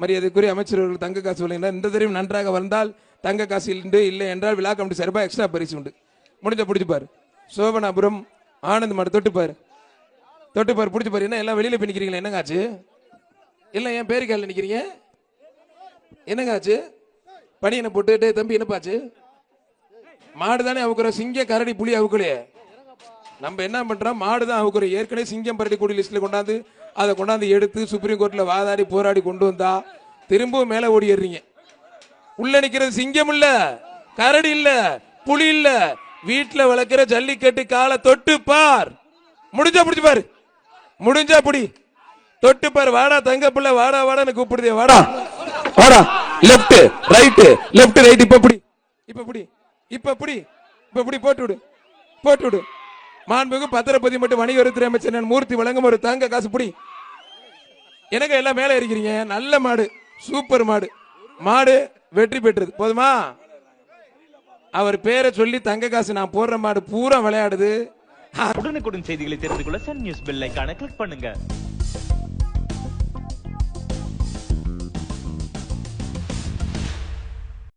மரியாதைக்குரிய அமைச்சர்கள் தங்க காசு வழங்கினார். இந்த தடவையும் நன்றாக வந்தால் தங்க காசு உண்டு இல்லை என்றால் விழா கமிட்டி சார்பாக எக்ஸ்ட்ரா பரிசு உண்டு. முடிஞ்ச பிடிச்சிப்பார் சோபனாபுரம் ஆனந்த் மாடு தொட்டுப்பார் தொட்டுப்பார் பிடிச்சிப்பாரு என்ன எல்லாம் வெளியில் போய் நிற்கிறீங்களா என்னங்க ஆச்சு? இல்லை என் பேரு கையில் நிற்கிறீங்க என்னங்க ஆச்சு? பனியனை போட்டு டேய் தம்பி என்னப்பாச்சு மாடு தானே அவுக்குற சிங்க கரடி புலி அவுக்கலையே. நம்ம என்ன பண்றோம்? மாடு தான் அவுக்குறோம் ஏற்கனவே சிங்கம் பரடி கூடி லிஸ்ட்ல கொண்டாந்து அதை கொண்டாந்து எடுத்து சுப்ரீம் கோர்ட்ல வாதாடி போராடி கொண்டு வந்தா திரும்பவும் மேல ஓடிடுறீங்க உள்ளே உள்ள நிக்கிறது சிங்கம் இல்ல கரடி இல்ல புலி இல்ல. வீட்டுல வளர்க்கிற ஜல்லிக்கட்டு காலை தொட்டு பார். முடிஞ்சா புடிச்சு பாரு. முடிஞ்சா புடி. தொட்டு பாரு. வாடா தங்க பிள்ளை வாடா வாடான்னு கூப்பிடுதே வாடா. வாடா. லெஃப்ட் ரைட் லெஃப்ட் ரைட் இப்ப புடி. இப்ப புடி. இப்ப புடி. இப்ப புடி. போட்டு விடு. போட்டு விடு. மாண்புமிகு பத்திரப்பதி மட்டும் வணிக வரித்துறை அமைச்சர் நான் மூர்த்தி வழங்கும் ஒரு தங்க காசு புடி. எனக்கு எல்லாம் மேலே இருக்கிறீங்க நல்ல மாடு சூப்பர் மாடு. மாடு வெற்றி பெற்றது. போதுமா? அவர் பேரை சொல்லி தங்க காசு நான் போடுற மாடு பூரா விளையாடுது. உடனுக்குடன் செய்திகளை தெரிந்து கொள்ள சன் நியூஸ் பெல் ஐக்கான கிளிக் பண்ணுங்க.